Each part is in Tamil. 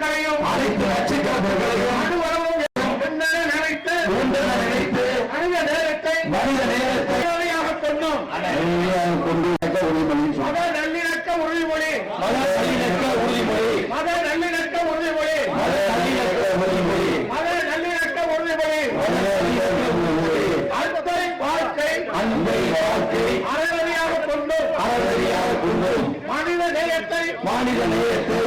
கருத்துக்களையும் அனைத்து என்னென்ன நினைத்து நினைத்து மனித நேரத்தை மனித நேரத்தை கொண்டோம். கொண்டு. மத நல்லிணக்க உறுதிமொழி. மத நல்லிணக்க உறுதிமொழி. மத நல்லிணக்க உறுதிமொழி. மத நல்லிணக்க உறுதிமொழி. மத நல்லிணக்க உறுதிமொழி. அன்பை வாழ்க்கை அன்பை வாழ்க்கை அறவழியாக கொண்டோம். அறவழியாக கொண்டும். மனித நேயத்தை மாநில நேயத்தை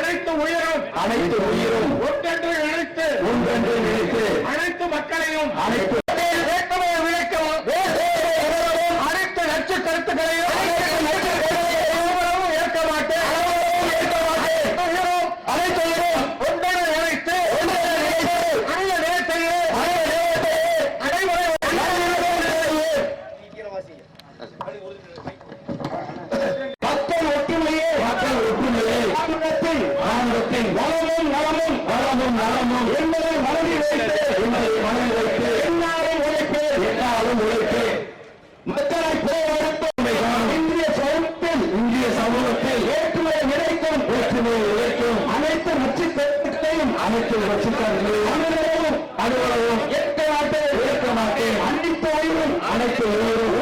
அனைத்து உயிரும் அனைத்து உயிரும் ஒன்றென்று நினைத்து ஒன்றென்று நினைத்து அனைத்து மக்களையும் அனைத்து விளைக்கவும் அனைத்து நச்சு கருத்துக்களையும் ஏற்க மாட்டேன். அனைத்து உயிரும் ஒன்றென நினைத்து மனித நேயத்தையே நடைமுறை நலமும் என்பதை மனதில் வைத்து என்பதை மனதில் வைத்து என்னாலும் உழைப்பு என்னாலும் உழைப்பு மக்களை போவெடுத்தும் இந்திய சமூகத்தில் இந்திய சமூகத்தில் வேற்றுமை நினைக்கும் வேற்றுமை உழைக்கும் அனைத்து நச்சு அனைத்து நச்சுக்களையும் அனுபவம் அனுபவம் ஏற்க மாட்டேன் ஏற்க மாட்டேன் அனைத்து உயிரும் அனைத்து உயிரும்